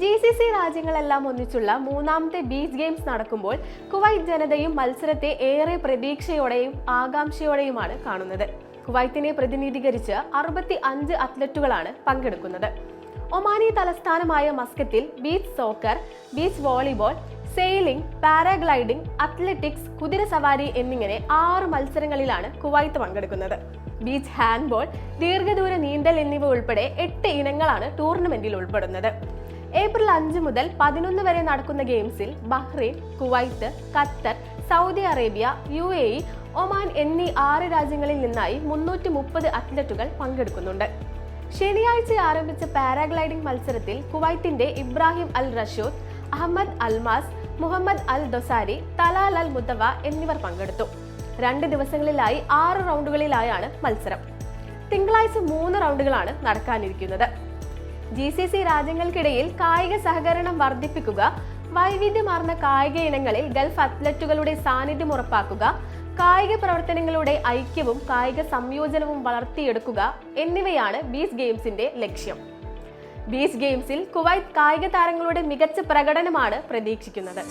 G C C രാജ്യങ്ങളെല്ലാം ഒന്നിച്ചുള്ള മൂന്നാമത്തെ beach games നടക്കുമ്പോൾ കുവൈറ്റ് ജനതയും മത്സരത്തെ ഏറെ പ്രതീക്ഷയോടെയും ആകാംക്ഷയോടെയുമാണ് കാണുന്നത്. കുവൈത്തിനെ പ്രതിനിധീകരിച്ച് അറുപത്തി അഞ്ച് അത്ലറ്റുകളാണ് പങ്കെടുക്കുന്നത്. ഒമാനി തലസ്ഥാനമായ മസ്കത്തിൽ beach soccer beach volleyball sailing paragliding athletics കുതിര സവാരി എന്നിങ്ങനെ ആറ് മത്സരങ്ങളിലാണ് കുവൈത്ത് പങ്കെടുക്കുന്നത്. ബീച്ച് ഹാൻഡ്ബോൾ ദീർഘദൂര നീന്തൽ എന്നിവ ഉൾപ്പെടെ എട്ട് ഇനങ്ങളാണ് ടൂർണമെന്റിൽ ഉൾപ്പെടുന്നത്. ഏപ്രിൽ അഞ്ച് മുതൽ പതിനൊന്ന് വരെ നടക്കുന്ന ഗെയിംസിൽ Bahrain Kuwait Qatar Saudi Arabia U A E Oman എന്നീ ആറ് രാജ്യങ്ങളിൽ നിന്നായി മുന്നൂറ്റി മുപ്പത് അത്ലറ്റുകൾ പങ്കെടുക്കുന്നുണ്ട്. ശനിയാഴ്ച ആരംഭിച്ച പാരാഗ്ലൈഡിംഗ് മത്സരത്തിൽ കുവൈത്തിന്റെ Ibrahim Al Rashoud Ahmed Almas Mohammed Al Dosari Talal Al Mutawa എന്നിവർ പങ്കെടുത്തു. രണ്ട് ദിവസങ്ങളിലായി ആറ് റൗണ്ടുകളിലായാണ് മത്സരം. തിങ്കളാഴ്ച മൂന്ന് റൗണ്ടുകളാണ് നടക്കാനിരിക്കുന്നത്. ജി സി സി രാജ്യങ്ങൾക്കിടയിൽ കായിക സഹകരണം വർദ്ധിപ്പിക്കുക വൈവിധ്യമാർന്ന കായിക ഇനങ്ങളിൽ ഗൾഫ് അത്ലറ്റുകളുടെ സാന്നിധ്യം ഉറപ്പാക്കുക കായിക പ്രവർത്തനങ്ങളുടെ ഐക്യവും കായിക സംയോജനവും വളർത്തിയെടുക്കുക എന്നിവയാണ് ബീച്ച് ഗെയിംസിന്റെ ലക്ഷ്യം. ബീച്ച് ഗെയിംസിൽ കുവൈത്ത് കായിക താരങ്ങളുടെ മികച്ച പ്രകടനമാണ് പ്രതീക്ഷിക്കുന്നത്.